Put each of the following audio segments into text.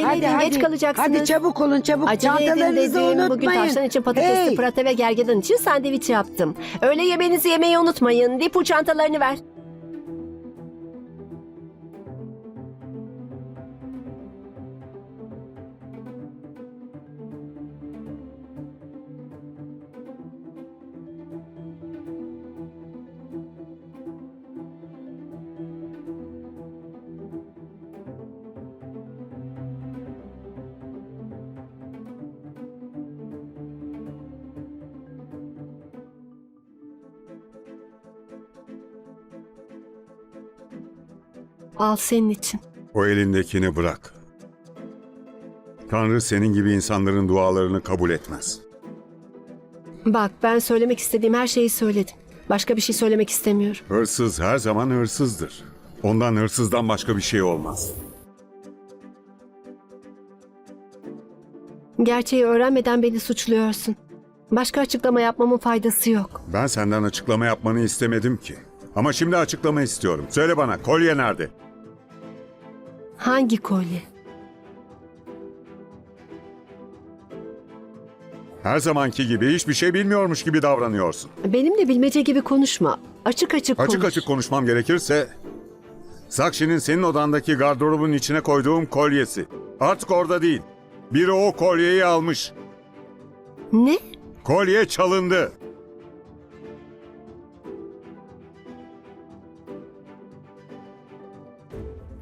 Acele edin, geç kalacaksınız. Hadi çabuk olun çabuk. Acele edin Çantalarınızı dedim. unutmayın. Bugün tavşan için patatesli Hey, prate ve gergedan için sandviç yaptım. Öğle yemeğinizi yemeyi unutmayın. Dipu çantalarını ver. Al senin için. O elindekini bırak. Tanrı senin gibi insanların dualarını kabul etmez. Bak ben söylemek istediğim her şeyi söyledim. Başka bir şey söylemek istemiyorum. Hırsız her zaman hırsızdır. Ondan hırsızdan başka bir şey olmaz. Gerçeği öğrenmeden beni suçluyorsun. Başka açıklama yapmamın faydası yok. Ben senden açıklama yapmanı istemedim ki. Ama şimdi açıklama istiyorum. Söyle bana kolye nerede? Hangi kolye? Her zamanki gibi hiçbir şey bilmiyormuş gibi davranıyorsun. Benimle bilmece gibi konuşma. Açık açık konuş. Açık açık konuşmam gerekirse... Sakşi'nin senin odandaki gardırobun içine koyduğum kolyesi. Artık orada değil. Biri o kolyeyi almış. Ne? Kolye çalındı.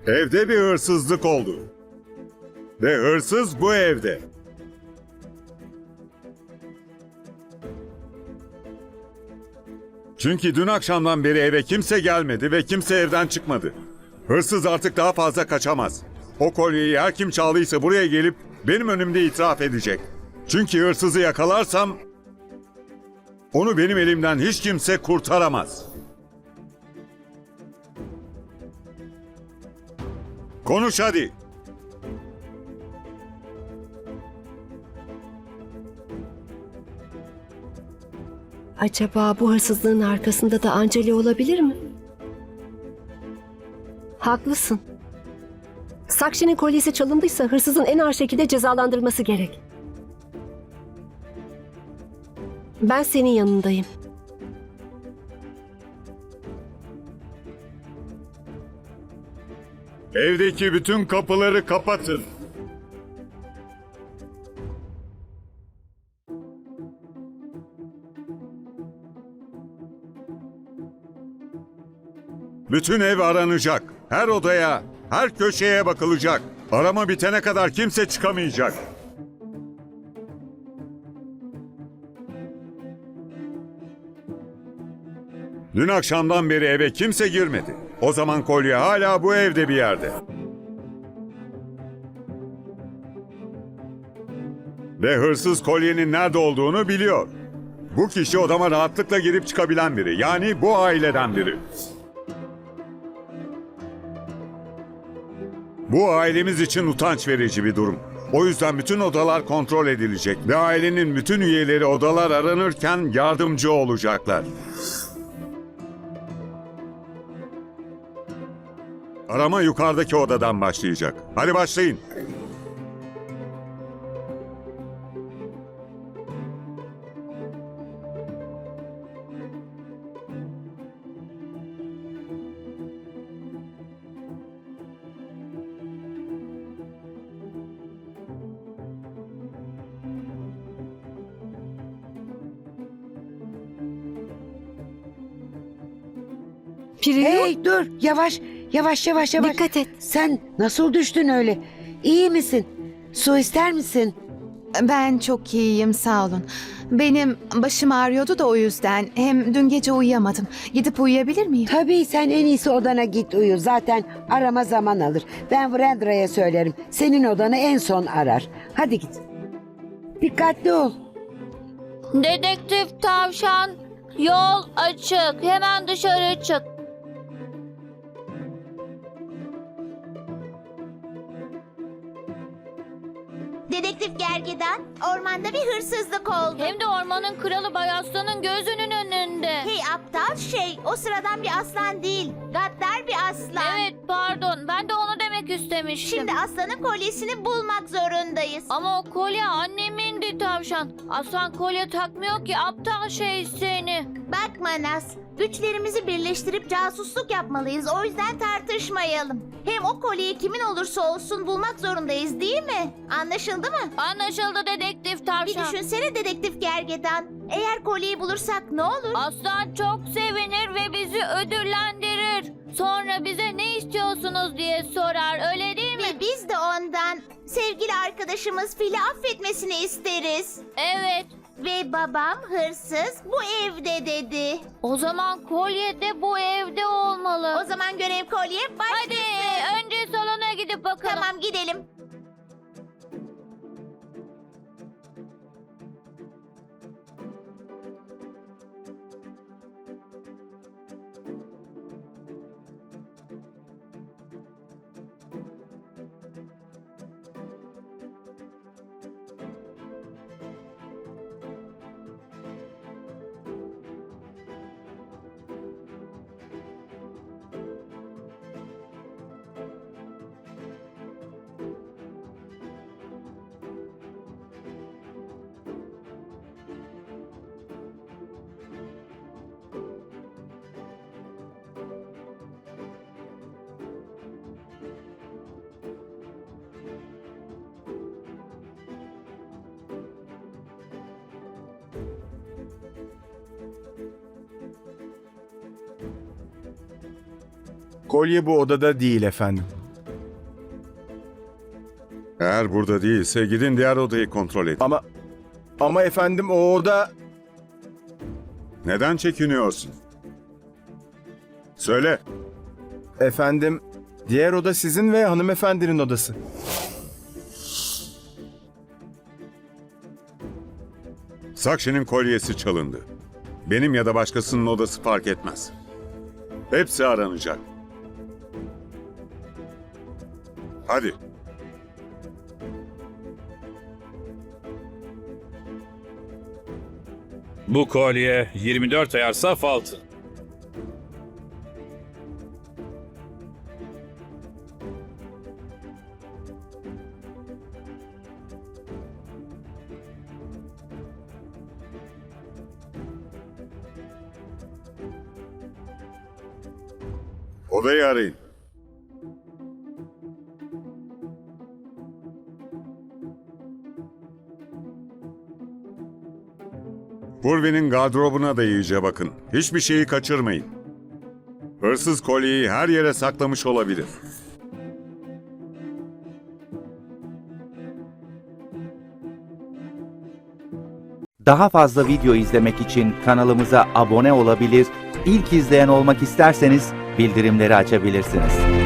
Evde bir hırsızlık oldu. Ve hırsız bu evde. Çünkü dün akşamdan beri eve kimse gelmedi ve kimse evden çıkmadı. Hırsız artık daha fazla kaçamaz. O kolyeyi her kim çaldıysa buraya gelip benim önümde itiraf edecek. Çünkü hırsızı yakalarsam onu benim elimden hiç kimse kurtaramaz. Konuş hadi. Acaba bu hırsızlığın arkasında da Anceli olabilir mi? Haklısın. Sakşi'nin kolyesi çalındıysa hırsızın en ağır şekilde cezalandırılması gerek. Ben senin yanındayım. Evdeki bütün kapıları kapatın. Bütün ev aranacak. Her odaya, her köşeye bakılacak. Arama bitene kadar kimse çıkamayacak. Dün akşamdan beri eve kimse girmedi. O zaman kolye hala bu evde bir yerde. Ve hırsız kolyenin nerede olduğunu biliyor. Bu kişi odama rahatlıkla girip çıkabilen biri. Yani bu aileden biri. Bu ailemiz için utanç verici bir durum. O yüzden bütün odalar kontrol edilecek ve ailenin bütün üyeleri odalar aranırken yardımcı olacaklar. Arama yukarıdaki odadan başlayacak. Hadi başlayın. Hey dur yavaş yavaş yavaş yavaş. dikkat et. Sen nasıl düştün öyle? İyi misin? Su ister misin? Ben çok iyiyim sağ olun. Benim başım ağrıyordu da o yüzden. Hem dün gece uyuyamadım. Gidip uyuyabilir miyim? Tabii sen en iyisi odana git uyu. Zaten arama zaman alır. Ben Vrendra'ya söylerim. Senin odanı en son arar. Hadi git. Dikkatli ol. Dedektif tavşan yol açık hemen dışarı çık. Dedektif Gergedan, ormanda bir hırsızlık oldu. Hem de ormanın kralı Bay Aslan'ın gözünün önünde. Hey aptal şey, o sıradan bir aslan değil. Gaddar bir aslan. Evet pardon ben de onu demek istemiştim. Şimdi aslanın kolyesini bulmak zorundayız. Ama o kolye annemindi tavşan. Aslan kolye takmıyor ki aptal şey seni. Bak Manas, güçlerimizi birleştirip casusluk yapmalıyız. O yüzden tartışmayalım. Hem o kolyeyi kimin olursa olsun bulmak zorundayız değil mi? Anlaşıldı mı? Anlaşıldı dedektif Bir tavşan. düşünsene dedektif Gergedan. Eğer kolyeyi bulursak ne olur? Aslan çok sevinir ve bizi ödüllendirir. Sonra bize ne istiyorsunuz diye sorar öyle değil mi? Ve biz de ondan sevgili arkadaşımız Fil'i affetmesini isteriz. Evet. Ve babam hırsız bu evde dedi. O zaman kolye de bu evde olmalı. O zaman görev kolye başlasın. Kolye bu odada değil efendim. Eğer burada değilse gidin diğer odayı kontrol edin. Ama ama efendim o oda Neden çekiniyorsun? Söyle. efendim diğer oda sizin ve hanımefendinin odası. Sakşi'nin kolyesi çalındı. Benim ya da başkasının odası fark etmez. Hepsi aranacak. Hadi. Bu kolye 24 ayar saf altın. Odayı arayın. Purvi'nin gardırobuna da iyice bakın. Hiçbir şeyi kaçırmayın. Hırsız kolyeyi her yere saklamış olabilir. Daha fazla video izlemek için kanalımıza abone olabilir, ilk izleyen olmak isterseniz bildirimleri açabilirsiniz.